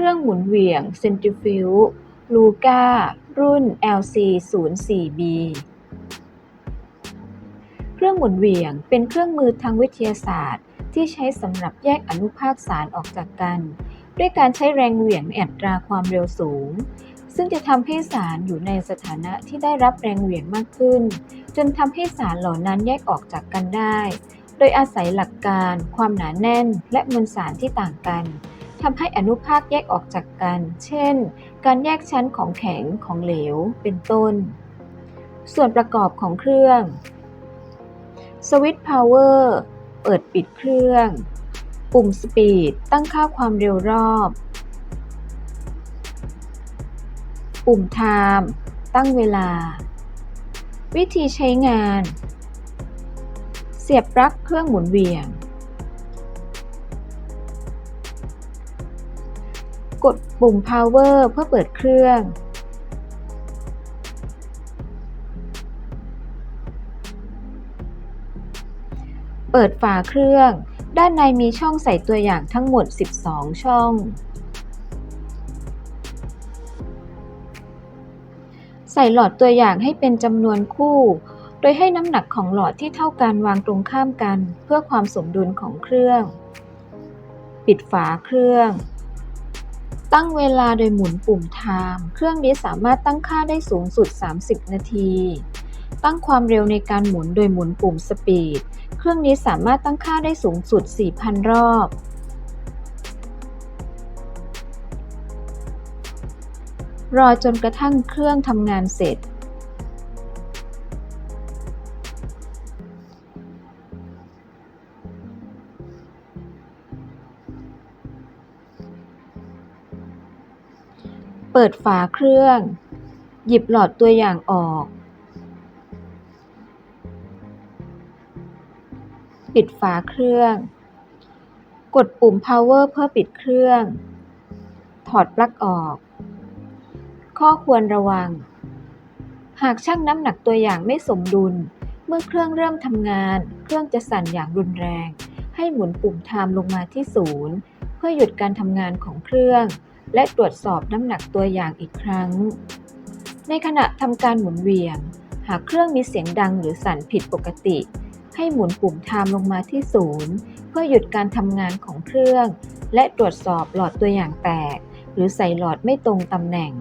รื่องหมุนเหวี่ยง Centrifuge Luca รุ่น LC04B เครื่องหมุนเหวี่ยงเป็นเครื่องมือทางวิทยาศาสตร์ ที่ใช้สำหรับแยกอนุภาคสารออกจากกัน ด้วยการใช้แรงเหวี่ยงในอัตราความเร็วสูง ซึ่งจะทำให้สารอยู่ในสถานะที่ได้รับแรงเหวี่ยงมากขึ้น จนทำให้สารเหล่านั้นแยกออกจากกันได้ โดยอาศัยหลักการ ความหนาแน่น และมวลสารที่ต่างกัน ทำให้อนุภาคแยกออกจากกัน เช่น การแยกชั้นของแข็งของเหลว เป็นต้น ส่วนประกอบของเครื่องสวิตช์พาวเวอร์เปิดปิดเครื่อง ปุ่มสปีดตั้งค่าความเร็วรอบ ปุ่มไทม์ตั้งเวลา วิธีใช้งาน เสียบปลั๊กเครื่องหมุนเวียง กดปุ่ม power เพื่อเปิดเครื่อง เปิดฝาเครื่อง ด้านในมีช่องใส่ตัวอย่างทั้งหมด 12 ช่อง ใส่หลอดตัวอย่างให้เป็นจำนวนคู่ โดยให้น้ำหนักของหลอดที่เท่ากันวางตรงข้ามกัน เพื่อความสมดุลของเครื่อง ปิดฝาเครื่อง ตั้งเวลาโดยหมุนปุ่มไทม์เครื่องนี้สามารถตั้งค่าได้สูงสุด 30 นาที ตั้งความเร็วในการหมุนโดยหมุนปุ่มสปีดเครื่องนี้สามารถตั้งค่าได้สูงสุด 4,000 รอบ รอจนกระทั่งเครื่องทำงานเสร็จ ปิดฝาเครื่อง หยิบหลอดตัวอย่างออก ปิดฝาเครื่อง กดปุ่ม power เพื่อปิดเครื่อง ถอดปลั๊กออก ข้อควรระวัง หากชั่งน้ำหนักตัวอย่างไม่สมดุล เมื่อเครื่องเริ่มทำงาน เครื่องจะสั่นอย่างรุนแรง ให้หมุนปุ่มไทม์ลงมาที่ศูนย์เพื่อหยุดการทำงานของเครื่อง และตรวจสอบน้ำหนักตัวอย่างอีกครั้ง ในขณะทำการหมุนเวียงหากเครื่องมีเสียงดังหรือสั่นผิดปกติ ให้หมุนปุ่มไทม์ลงมาที่ศูนย์เพื่อหยุดการทำงานของเครื่อง และตรวจสอบหลอดตัวอย่างแตก หรือใส่หลอดไม่ตรงตำแหน่ง